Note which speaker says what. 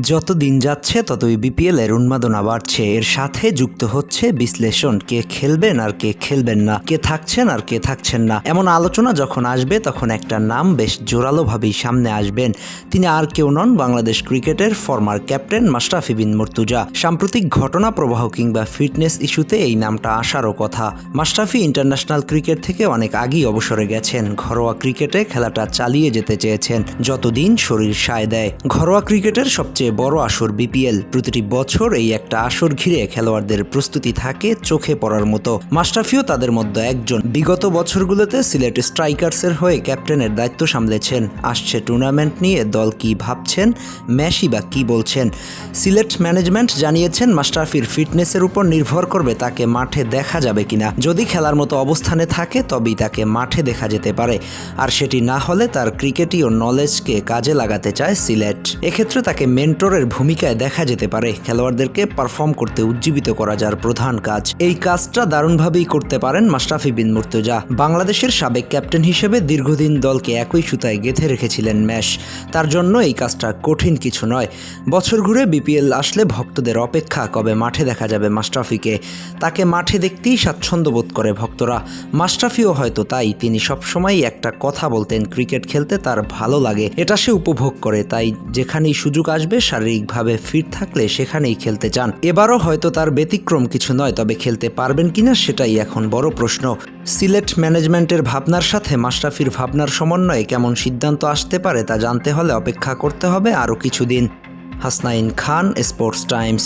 Speaker 1: যত দিন যাচ্ছে, ততই বিপিএল এর উন্মাদনা বাড়ছে। এর সাথে যুক্ত হচ্ছে, বিশ্লেষণ কে খেলবেন আর কে খেলবেন না, কে থাকছেন আর কে থাকছেন না। এমন আলোচনা যখন আসবে, তখন একটা নাম বেশ জোরালোভাবেই সামনে আসবেন। তিনি আর কেউ নন, বাংলাদেশ ক্রিকেটের ফরমার ক্যাপ্টেন মাশরাফি বিন মুর্তুজা। সাম্প্রতিক ঘটনা প্রবাহ কিংবা ফিটনেস ইস্যুতে এই নামটা আসারও কথা। মাশরাফি ইন্টারন্যাশনাল ক্রিকেট থেকে অনেক আগেই অবসরে গেছেন। ঘরোয়া ক্রিকেটে খেলাটা চালিয়ে যেতে চেয়েছেন, যতদিন শরীর সায় দেয়। ঘরোয়া ক্রিকেটের সবচেয়ে বড় আসর বিপিএল। প্রতিটি বছর এই একটা আসর ঘিরে খেলোয়াড়দের প্রস্তুতি থাকে চোখে পড়ার মতো। মাশরাফিও তাদের মধ্যে একজন। বিগত বছরগুলোতে সিলেট স্ট্রাইকার্সের হয়ে ক্যাপ্টেনের দায়িত্ব সামলেছেন। আসছে টুর্নামেন্ট নিয়ে দল কি ভাবছেন ম্যাশি বা কি বলছেন? সিলেট ম্যানেজমেন্ট জানিয়েছেন মাশরাফির ফিটনেসের উপর নির্ভর করবে তাকে মাঠে দেখা যাবে কিনা। যদি খেলার মতো অবস্থানে থাকে, তবেই তাকে মাঠে দেখা যেতে পারে। আর সেটি না হলে তার ক্রিকেটীয় নলেজকে কাজে লাগাতে চায় সিলেট। এক্ষেত্রে তাকে মেন্টরের ভূমিকায় দেখা যেতে পারে। খেলোয়াড়দেরকে পারফর্ম করতে উজ্জীবিত করা যার প্রধান কাজ। এই কাজটা দারুণভাবেই করতে পারেন মাশরাফি বিন মুর্তজা। বাংলাদেশের সাবেক ক্যাপ্টেন হিসেবে দীর্ঘদিন দলকে একই সুতায় গেঁথে রেখেছিলেন ম্যাশ। তার জন্য এই কাজটা কঠিন কিছু নয়। বছর ঘুরে বিপিএল আসলে ভক্তদের অপেক্ষা, কবে মাঠে দেখা যাবে মাশরাফিকে? তাকে মাঠে দেখতেই স্বাচ্ছন্দ্য বোধ করে ভক্তরা। মাশরাফিও হয়তো তাই, তিনি সবসময় একটা কথা বলতেন, ক্রিকেট খেলতে তার ভালো লাগে। এটা সে উপভোগ করে, তাই যেখানেই সুযোগ আসবে শারীরিকভাবে ফিট থাকলে সেখানেই খেলতে চান। এবারও হয়তো তার ব্যতিক্রম কিছু নয়, তবে খেলতে পারবেন কিনা সেটাই এখন বড় প্রশ্ন। সিলেট ম্যানেজমেন্টের ভাবনার সাথে মাশরাফির ভাবনার সমন্বয়ে কেমন সিদ্ধান্ত আসতে পারে তা জানতে হলে অপেক্ষা করতে হবে আরও কিছুদিন। হাসনাইন খান স্পোর্টস টাইমস